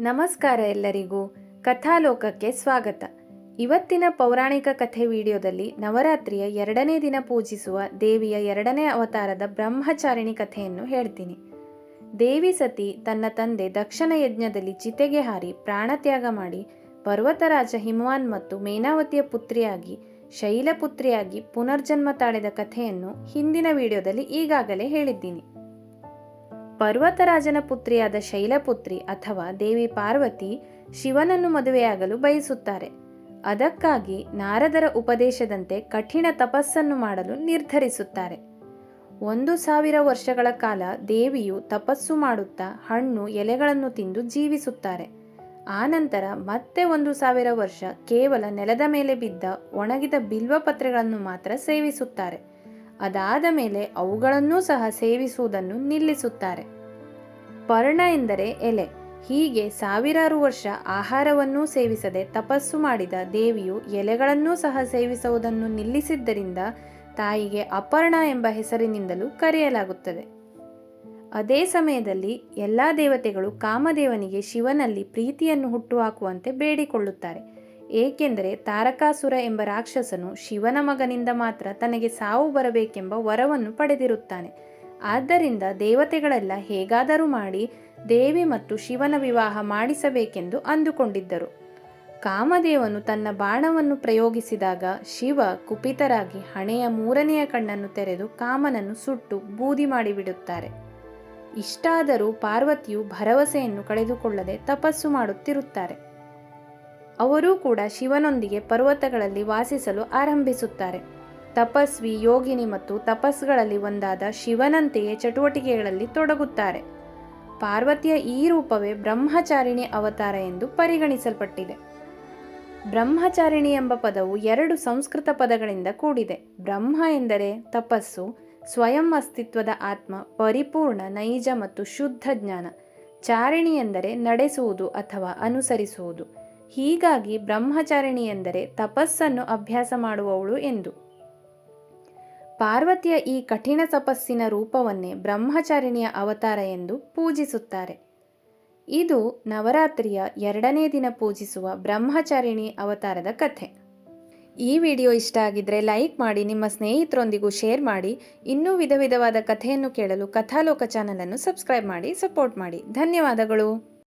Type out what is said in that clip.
ನಮಸ್ಕಾರ ಎಲ್ಲರಿಗೂ. ಕಥಾಲೋಕಕ್ಕೆ ಸ್ವಾಗತ. ಇವತ್ತಿನ ಪೌರಾಣಿಕ ಕಥೆ ವಿಡಿಯೋದಲ್ಲಿ ನವರಾತ್ರಿಯ ಎರಡನೇ ದಿನ ಪೂಜಿಸುವ ದೇವಿಯ ಎರಡನೇ ಅವತಾರದ ಬ್ರಹ್ಮಚಾರಿಣಿ ಕಥೆಯನ್ನು ಹೇಳ್ತೀನಿ. ದೇವಿ ಸತಿ ತನ್ನ ತಂದೆ ದಕ್ಷಿಣ ಯಜ್ಞದಲ್ಲಿ ಚಿತೆಗೆ ಹಾರಿ ಪ್ರಾಣತ್ಯಾಗ ಮಾಡಿ ಪರ್ವತರಾಜ ಹಿಮವಾನ್ ಮತ್ತು ಮೇನಾವತಿಯ ಪುತ್ರಿಯಾಗಿ, ಶೈಲಪುತ್ರಿಯಾಗಿ ಪುನರ್ಜನ್ಮ ತಾಳಿದ ಕಥೆಯನ್ನು ಹಿಂದಿನ ವಿಡಿಯೋದಲ್ಲಿ ಈಗಾಗಲೇ ಹೇಳಿದ್ದೀನಿ. ಪರ್ವತರಾಜನ ಪುತ್ರಿಯಾದ ಶೈಲಪುತ್ರಿ ಅಥವಾ ದೇವಿ ಪಾರ್ವತಿ ಶಿವನನ್ನು ಮದುವೆಯಾಗಲು ಬಯಸುತ್ತಾರೆ. ಅದಕ್ಕಾಗಿ ನಾರದರ ಉಪದೇಶದಂತೆ ಕಠಿಣ ತಪಸ್ಸನ್ನು ಮಾಡಲು ನಿರ್ಧರಿಸುತ್ತಾರೆ. ಒಂದು ಸಾವಿರ ವರ್ಷಗಳ ಕಾಲ ದೇವಿಯು ತಪಸ್ಸು ಮಾಡುತ್ತಾ ಹಣ್ಣು, ಎಲೆಗಳನ್ನು ತಿಂದು ಜೀವಿಸುತ್ತಾರೆ. ಆನಂತರ ಮತ್ತೆ ಒಂದು ಸಾವಿರ ವರ್ಷ ಕೇವಲ ನೆಲದ ಮೇಲೆ ಬಿದ್ದ ಒಣಗಿದ ಬಿಲ್ವಪತ್ರೆಗಳನ್ನು ಮಾತ್ರ ಸೇವಿಸುತ್ತಾರೆ. ಅದಾದ ಮೇಲೆ ಅವುಗಳನ್ನೂ ಸಹ ಸೇವಿಸುವುದನ್ನು ನಿಲ್ಲಿಸುತ್ತಾರೆ. ಪರ್ಣ ಎಂದರೆ ಎಲೆ. ಹೀಗೆ ಸಾವಿರಾರು ವರ್ಷ ಆಹಾರವನ್ನೂ ಸೇವಿಸದೆ ತಪಸ್ಸು ಮಾಡಿದ ದೇವಿಯು ಎಲೆಗಳನ್ನೂ ಸಹ ಸೇವಿಸುವುದನ್ನು ನಿಲ್ಲಿಸಿದ್ದರಿಂದ ತಾಯಿಗೆ ಅಪರ್ಣ ಎಂಬ ಹೆಸರಿನಿಂದಲೂ ಕರೆಯಲಾಗುತ್ತದೆ. ಅದೇ ಸಮಯದಲ್ಲಿ ಎಲ್ಲ ದೇವತೆಗಳು ಕಾಮದೇವನಿಗೆ ಶಿವನಲ್ಲಿ ಪ್ರೀತಿಯನ್ನು ಹುಟ್ಟುಹಾಕುವಂತೆ ಬೇಡಿಕೊಳ್ಳುತ್ತಾರೆ. ಏಕೆಂದರೆ ತಾರಕಾಸುರ ಎಂಬ ರಾಕ್ಷಸನು ಶಿವನ ಮಗನಿಂದ ಮಾತ್ರ ತನಗೆ ಸಾವು ಬರಬೇಕೆಂಬ ವರವನ್ನು ಪಡೆದಿರುತ್ತಾನೆ. ಆದ್ದರಿಂದ ದೇವತೆಗಳೆಲ್ಲ ಹೇಗಾದರೂ ಮಾಡಿ ದೇವಿ ಮತ್ತು ಶಿವನ ವಿವಾಹ ಮಾಡಿಸಬೇಕೆಂದು ಅಂದುಕೊಂಡಿದ್ದರು. ಕಾಮದೇವನು ತನ್ನ ಬಾಣವನ್ನು ಪ್ರಯೋಗಿಸಿದಾಗ ಶಿವ ಕುಪಿತರಾಗಿ ಹಣೆಯ ಮೂರನೆಯ ಕಣ್ಣನ್ನು ತೆರೆದು ಕಾಮನನ್ನು ಸುಟ್ಟು ಬೂದಿ ಮಾಡಿಬಿಡುತ್ತಾರೆ. ಇಷ್ಟಾದರೂ ಪಾರ್ವತಿಯು ಭರವಸೆಯನ್ನು ಕಳೆದುಕೊಳ್ಳದೆ ತಪಸ್ಸು ಮಾಡುತ್ತಿರುತ್ತಾರೆ. ಅವರೂ ಕೂಡ ಶಿವನೊಂದಿಗೆ ಪರ್ವತಗಳಲ್ಲಿ ವಾಸಿಸಲು ಆರಂಭಿಸುತ್ತಾರೆ. ತಪಸ್ವಿ, ಯೋಗಿನಿ ಮತ್ತು ತಪಸ್ಗಳಲ್ಲಿ ಒಂದಾದ ಶಿವನಂತೆಯೇ ಚಟುವಟಿಕೆಗಳಲ್ಲಿ ತೊಡಗುತ್ತಾರೆ. ಪಾರ್ವತಿಯ ಈ ರೂಪವೇ ಬ್ರಹ್ಮಚಾರಿಣಿ ಅವತಾರ ಎಂದು ಪರಿಗಣಿಸಲ್ಪಟ್ಟಿದೆ. ಬ್ರಹ್ಮಚಾರಿಣಿ ಎಂಬ ಪದವು ಎರಡು ಸಂಸ್ಕೃತ ಪದಗಳಿಂದ ಕೂಡಿದೆ. ಬ್ರಹ್ಮ ಎಂದರೆ ತಪಸ್ಸು, ಸ್ವಯಂ ಅಸ್ತಿತ್ವದ ಆತ್ಮ, ಪರಿಪೂರ್ಣ, ನೈಜ ಮತ್ತು ಶುದ್ಧ ಜ್ಞಾನ. ಚಾರಿಣಿ ಎಂದರೆ ನಡೆಸುವುದು ಅಥವಾ ಅನುಸರಿಸುವುದು. ಹೀಗಾಗಿ ಬ್ರಹ್ಮಚಾರಿಣಿ ಎಂದರೆ ತಪಸ್ಸನ್ನು ಅಭ್ಯಾಸ ಮಾಡುವವಳು ಎಂದು. ಪಾರ್ವತಿಯ ಈ ಕಠಿಣ ತಪಸ್ಸಿನ ರೂಪವನ್ನೇ ಬ್ರಹ್ಮಚಾರಿಣಿಯ ಅವತಾರ ಎಂದು ಪೂಜಿಸುತ್ತಾರೆ. ಇದು ನವರಾತ್ರಿಯ ಎರಡನೇ ದಿನ ಪೂಜಿಸುವ ಬ್ರಹ್ಮಚಾರಿಣಿ ಅವತಾರದ ಕಥೆ. ಈ ವಿಡಿಯೋ ಇಷ್ಟ ಆಗಿದ್ರೆ ಲೈಕ್ ಮಾಡಿ, ನಿಮ್ಮ ಸ್ನೇಹಿತರೊಂದಿಗೂ ಶೇರ್ ಮಾಡಿ, ಇನ್ನೂ ವಿಧ ವಿಧವಾದ ಕಥೆಯನ್ನು ಕೇಳಲು ಕಥಾಲೋಕ ಚಾನಲನ್ನು ಸಬ್ಸ್ಕ್ರೈಬ್ ಮಾಡಿ, ಸಪೋರ್ಟ್ ಮಾಡಿ. ಧನ್ಯವಾದಗಳು.